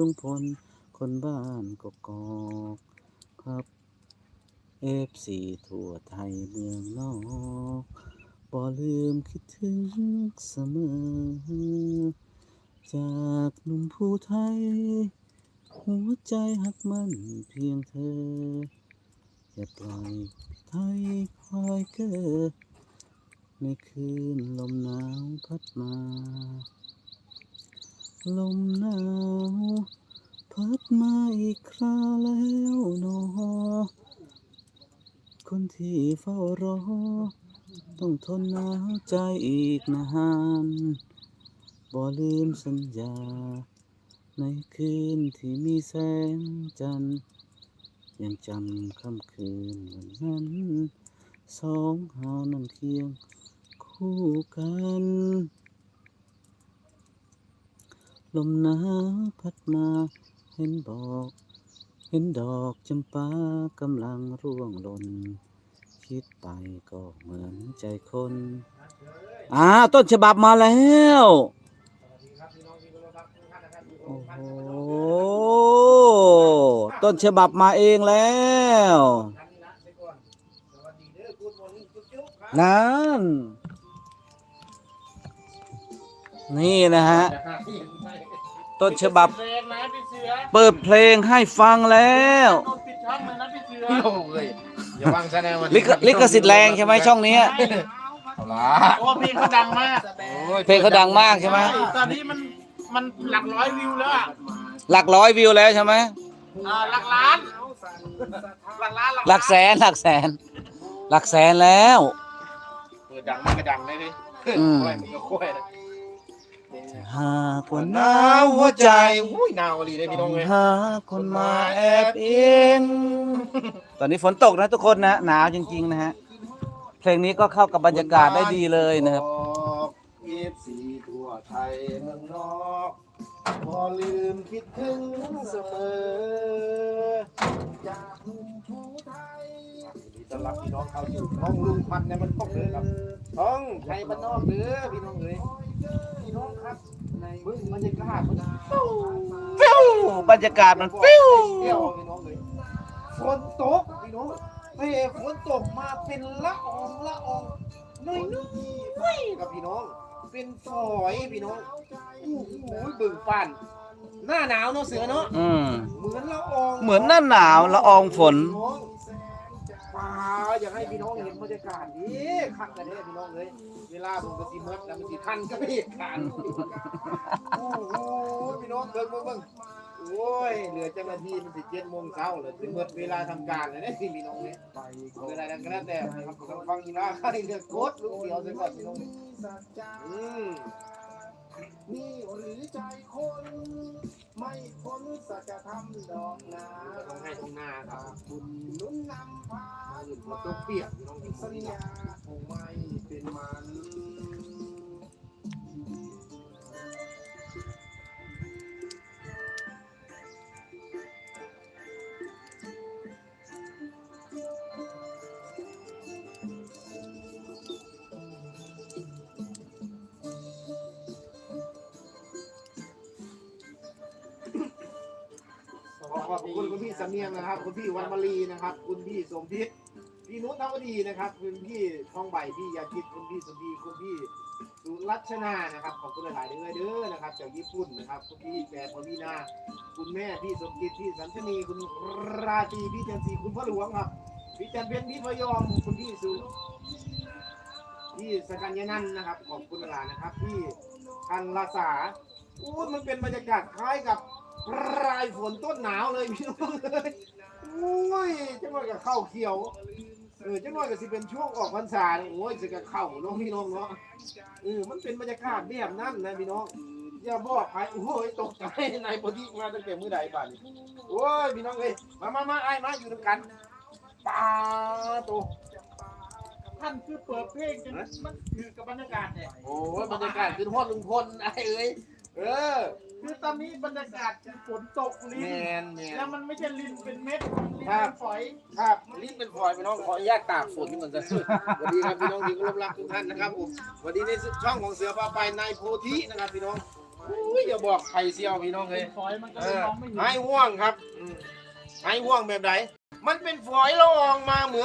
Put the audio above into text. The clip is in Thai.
ลุงพล คนบ้านกกอกครับเอฟซีทั่วไทยเมืองนอกบ่ลืมคิดถึงเสมอ จากหนุ่มผู้ไทย หัวใจหักมันเพียงเธอ อย่าปล่อยไทยคอยเกิดในคืนลมหนาวพัดมา ลมหนาวพัดมาอีกคราแล้วหนอ คนที่เฝ้ารอ ต้องทนหนาวใจอีกนานบ่ลืมสัญญา ในคืนที่มีแสงจันทร์ยังจำค่ำคืนวันนั้น สองเฮานั่งเคียงคู่กัน ลมหนาวพัดมาเห็นบอกเห็นดอกจำปากำลังร่วงหล่นคิดไปก็เหมือนใจคนอ่าต้นฉบับมาแล้วโอ้โหต้นฉบับมาเองแล้วนั่นนี่นะฮะ ต้นฉบับ เพลงนะพี่เสือเปิดเพลงให้ฟังแล้ว โดนปิดช่องเลยนะพี่เสือโอ้ยอย่าฟังซะแนวมันลิขลิขสิทธิ์แรงใช่ไหมช่องเนี้ยเอาละโอ้เพลงเขาดังมากโอ้ยเพลงเขาดังมากใช่ไหมตอนนี้มันมันหลักร้อยวิวแล้วอะหลักร้อยวิวแล้วใช่ไหมอ่าหลักล้านหลักล้านหลักแสนหลักแสน หลักแสนแล้วเปิดดังมันก็ดังเลยดิอืมค่อยมันก็ค่อยนะ หากว่าหหนานาววหัหัววใจใจอุ้ยหนาวอะไรได้พี่น้องเลยหาคนมาแอบอิงตอนนี้ฝนตกนะทุกคนนะหนาวจริงๆนะฮะเพลงนี้ก็เข้ากับบรรยากาศได้ดีเลยนะครับเอฟซีทั่วไทยเมืองนอกพอลืมคิดถึงเสมอจากหนุ่มผู้ไทยยินดีต้อนรับพี่น้องเข้าสู่ห้องลุงพันธุ์ในมันตกเลยครับห้องไทยบ้านนอกเด้อพี่น้องเอ้ย ฟิวบรรยากาศมันฟิวเที่ยวพี่น้องเลยฝนตกพี่น้องเฮ้ฝนตกมาเป็นละอองละอองน้อยน้อยกับพี่น้อง เป็นฝอยพี่น้องโอ้โหเบิ่งฟันหน้าหนาวเนาะเสือเนาะอืมเหมือนละอองเหมือนหน้าหนาวละอองฝน พี่น้าอยากให้พี่น้องเห็นบรรยากาศดีคักกันเลยพี่น้องเลยเวลาผมก็สิเมดแล้วมันสิทันก็เหตุการณ์โอ้โหพี่น้องเบิ่งเบิ่งเบิ่งโอ้ยเหลือเจ้าหน้าที่มันสิเจ็ดโมงเช้าเลยถึงเมดเวลาทำการเลยนะพี่น้องเลยเวลานั้นก็แล้วแต่ครับฟังอีลาข้าเลือกโคตรลูกเดียวซะก่อนพี่น้องอืมนี่หรือใจคน ไม่พ้นสัจธรรมดอกนาต้องให้ตรงหน้าครับบุญหนุนนำพา มันต้องเปียกน้องสัสัญญาญาคงไม่เป็นมันขอขอบคุณคุณพี่สำเนียงนะครับ คุณพี่วันมาลีนะครับ คุณพี่สมพิษ พี่นุชนวดีนะครับ คุณพี่ทองใบพี่ยาคิดคุณพี่สมพีคุณพี่สุรัชนานะครับขอบคุณหลายๆเด้อเด้อนะครับจากญี่ปุ่นนะครับ คุณพี่แปรพมีนาคุณแม่พี่สมจิตพี่สันชนีคุณราตรีพี่จันทรีคุณพ่อหลวงครับพี่จันเป็นพี่พยอมคุณพี่สุพี่สกัญญานันนะครับ ขอบคุณหลายนะครับ พี่คันลาสาอู้มันเป็นบรรยากาศคล้ายกับปลายฝนต้นหนาวเลยพี่น้องเลยโอ้ยจังหวะกับข้าวเขียว เออจังหวะกับสิเป็นช่วงออกพรรษาเนี่ยโอ้ยสิกับข้าวน้องพี่น้องเนาะเออมันเป็นบรรยากาศแบบนั้นนะพี่น้องอย่าบอกใครโอ้ยตกใจนายปฏิมาตั้งแต่เมื่อใดบ้านนี้โอ้ยพี่น้องเอ้ยมามามาไอ้มาอยู่ด้วยกันปาโตท่านคือเปิดเพลงจนมันคือกับบรรยากาศเนี่ยโอ้ยบรรยากาศคือฮอดลุงพลไอ้เอ้ย เออ คือตอนนี้บรรยากาศคือฝนตกลิแมนนแมน แล้วมันไม่ใช่ลินเป็นเม็ดลินครัเป็บ นฝอยครับลิ้นเป็นพลอยพี่น้องขออนุญาตตากฝนที่มันจะสุดสวัสดีครับพี่น้องที่เคารพรักทุกท่านนะครับผมสวัสดีในช่องของเสือพาไปนายโพธินะครับพี่น้องโอ้ยอย่าบอกใครเซียวพี่น้องเลเป็ยนฟอยล์มันก็เอเลยอมองไม่เห็น หายห่วงครับอืมหายห่วงแบบไหนมันเป็นฝอยละอองมาเหมือน